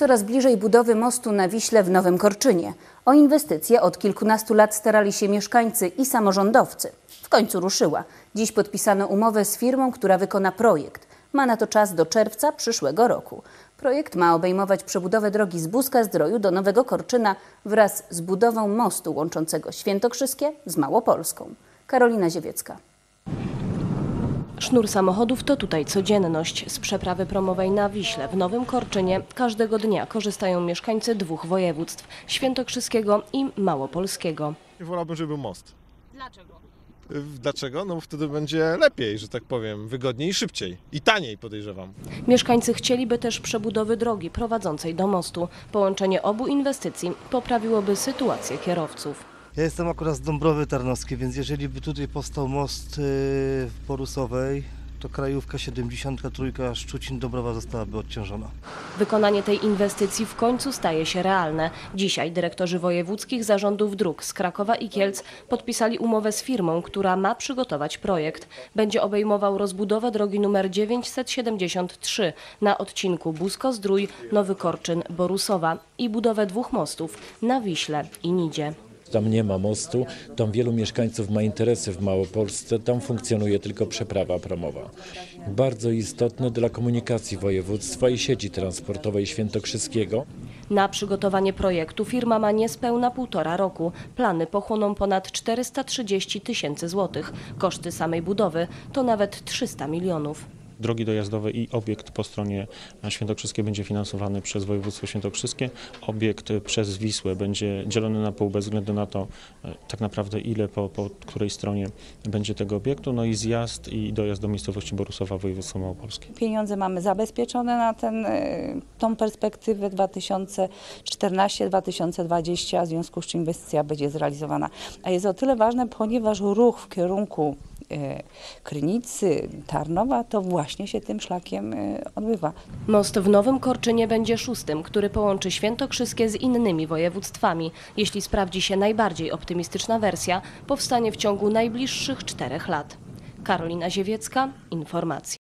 Coraz bliżej budowy mostu na Wiśle w Nowym Korczynie. O inwestycje od kilkunastu lat starali się mieszkańcy i samorządowcy. W końcu ruszyła. Dziś podpisano umowę z firmą, która wykona projekt. Ma na to czas do czerwca przyszłego roku. Projekt ma obejmować przebudowę drogi z Buzka Zdroju do Nowego Korczyna wraz z budową mostu łączącego Świętokrzyskie z Małopolską. Karolina Ziewiecka. Sznur samochodów to tutaj codzienność. Z przeprawy promowej na Wiśle w Nowym Korczynie każdego dnia korzystają mieszkańcy dwóch województw świętokrzyskiego i małopolskiego. Wolałbym, żeby był most. Dlaczego? Dlaczego? No bo wtedy będzie lepiej, że tak powiem, wygodniej i szybciej. I taniej podejrzewam. Mieszkańcy chcieliby też przebudowy drogi prowadzącej do mostu. Połączenie obu inwestycji poprawiłoby sytuację kierowców. Ja jestem akurat z Dąbrowy Tarnowskiej, więc jeżeli by tutaj powstał most yy, w Borusowej, to krajówka 73 Szczucin-Dąbrowa zostałaby odciążona. Wykonanie tej inwestycji w końcu staje się realne. Dzisiaj dyrektorzy wojewódzkich zarządów dróg z Krakowa i Kielc podpisali umowę z firmą, która ma przygotować projekt. Będzie obejmował rozbudowę drogi nr 973 na odcinku Busko-Zdrój, Nowy Korczyn, Borusowa i budowę dwóch mostów na Wiśle i Nidzie. Tam nie ma mostu, tam wielu mieszkańców ma interesy w Małopolsce, tam funkcjonuje tylko przeprawa promowa. Bardzo istotne dla komunikacji województwa i sieci transportowej Świętokrzyskiego. Na przygotowanie projektu firma ma niespełna półtora roku. Plany pochłoną ponad 430 tysięcy złotych. Koszty samej budowy to nawet 300 milionów. Drogi dojazdowe i obiekt po stronie świętokrzyskiej będzie finansowany przez województwo świętokrzyskie. Obiekt przez Wisłę będzie dzielony na pół bez względu na to e, tak naprawdę ile po, po której stronie będzie tego obiektu. No i zjazd i dojazd do miejscowości Borusowa województwo małopolskie. Pieniądze mamy zabezpieczone na ten, y, tą perspektywę 2014-2020, w związku z czym inwestycja będzie zrealizowana. A jest o tyle ważne, ponieważ ruch w kierunku Krynicy, Tarnowa, to właśnie się tym szlakiem y, odbywa. Most w Nowym Korczynie będzie szóstym, który połączy Świętokrzyskie z innymi województwami. Jeśli sprawdzi się najbardziej optymistyczna wersja, powstanie w ciągu najbliższych czterech lat. Karolina Ziewiecka, informacje.